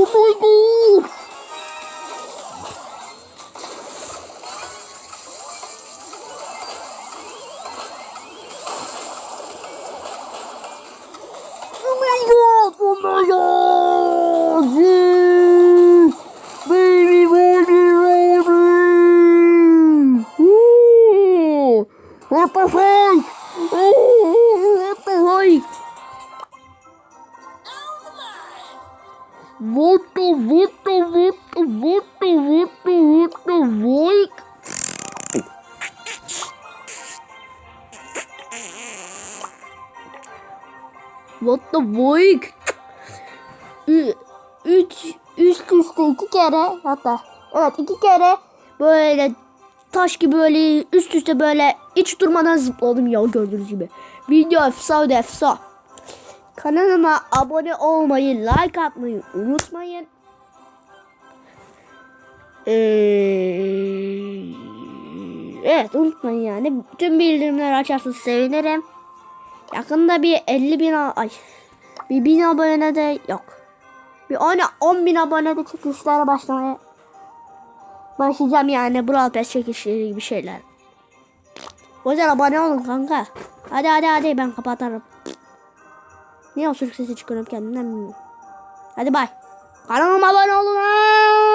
Não foi gol! O! Baby Bunny Baby! Uh! É! What the, what the, what the, what the, what the, what the, fuck? What the fuck? Üç, üst üste iki kere hatta evet iki kere böyle taş gibi böyle üst üste böyle hiç durmadan zıpladım ya gördüğünüz gibi. Video efsane efsane. Kanalıma abone olmayı, like atmayı unutmayın. Ee, evet unutmayın yani. Bütün bildirimleri açarsanız sevinirim. Yakında bir 50 bin ay bir bin abone de yok. Bir 10, 10 bin abone de çekilişlere başlamaya başlayacağım yani Brawl Pass çekilişleri gibi şeyler. O yüzden abone olun kanka. Hadi hadi hadi ben kapatarım. Niye osuruk sesi çıkarıyorum kendimden bilmiyorum. Hadi bay. Kanalıma abone olun.